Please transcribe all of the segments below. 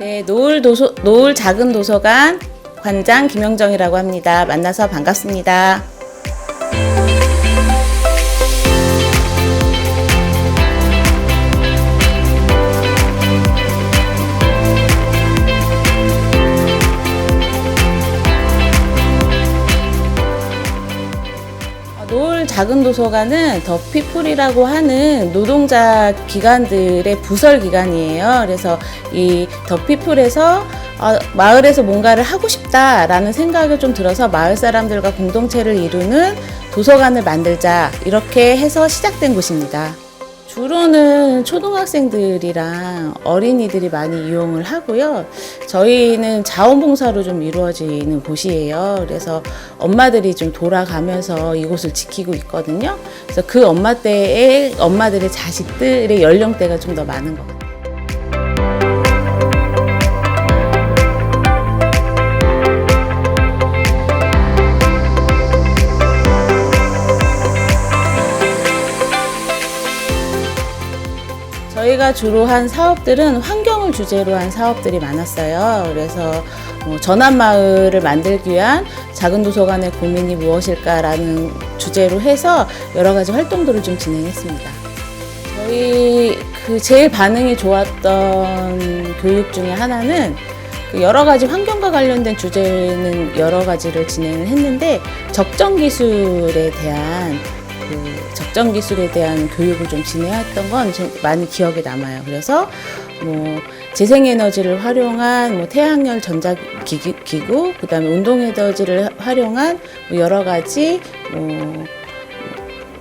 네, 노을 도서 노을 작은 도서관 관장 김영정이라고 합니다. 만나서 반갑습니다. 작은 도서관은 더피플이라고 하는 노동자 기관들의 부설 기관이에요. 그래서 이 더피플에서 어, 마을에서 뭔가를 하고 싶다라는 생각이 좀 들어서 마을 사람들과 공동체를 이루는 도서관을 만들자 이렇게 해서 시작된 곳입니다. 주로는 초등학생들이랑 어린이들이 많이 이용을 하고요. 저희는 자원봉사로 좀 이루어지는 곳이에요. 그래서 엄마들이 좀 돌아가면서 이곳을 지키고 있거든요. 그래서 그 엄마 때에 엄마들의 자식들의 연령대가 좀 더 많은 것 같아요. 저희가 주로 한 사업들은 환경을 주제로 한 사업들이 많았어요. 그래서 뭐 전환 마을을 만들기 위한 작은 도서관의 고민이 무엇일까라는 주제로 해서 여러 가지 활동들을 좀 진행했습니다. 저희 그 제일 반응이 좋았던 교육 중에 하나는 그 여러 가지 환경과 관련된 주제는 여러 가지를 진행을 했는데 적정 기술에 대한 그 적정 기술에 대한 교육을 좀 진행했던 건 좀 많이 기억에 남아요. 그래서 뭐 재생에너지를 활용한 뭐 태양열 전자기구, 기구, 그다음에 운동 에너지를 활용한 뭐 여러 가지 뭐,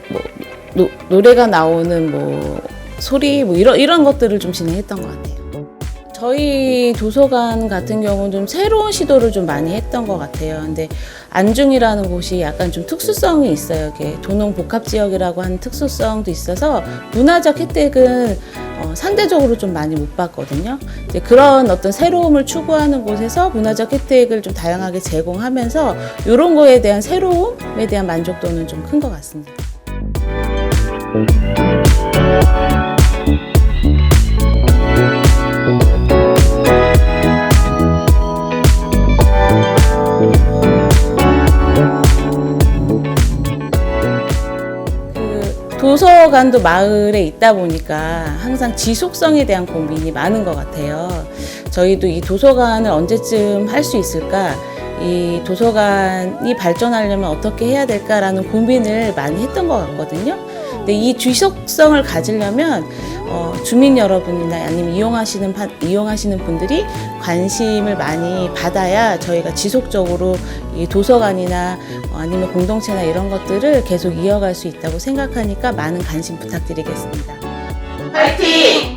뭐 노, 노래가 나오는 뭐 소리 뭐 이런 이런 것들을 좀 진행했던 것 같아요. 저희 도서관 같은 경우는 좀 새로운 시도를 좀 많이 했던 것 같아요. 근데 안중이라는 곳이 약간 좀 특수성이 있어요. 이게 도농 복합 지역이라고 하는 특수성도 있어서 문화적 혜택은 어, 상대적으로 좀 많이 못 받거든요. 이제 그런 어떤 새로움을 추구하는 곳에서 문화적 혜택을 좀 다양하게 제공하면서 이런 거에 대한 새로움에 대한 만족도는 좀 큰 것 같습니다. 도서관도 마을에 있다 보니까 항상 지속성에 대한 고민이 많은 것 같아요. 저희도 이 도서관을 언제쯤 할 수 있을까? 이 도서관이 발전하려면 어떻게 해야 될까라는 고민을 많이 했던 것 같거든요. 근데 이 지속성을 가지려면 어, 주민 여러분이나 아니면 이용하시는 파- 이용하시는 분들이 관심을 많이 받아야 저희가 지속적으로 이 도서관이나 어, 아니면 공동체나 이런 것들을 계속 이어갈 수 있다고 생각하니까 많은 관심 부탁드리겠습니다. 파이팅!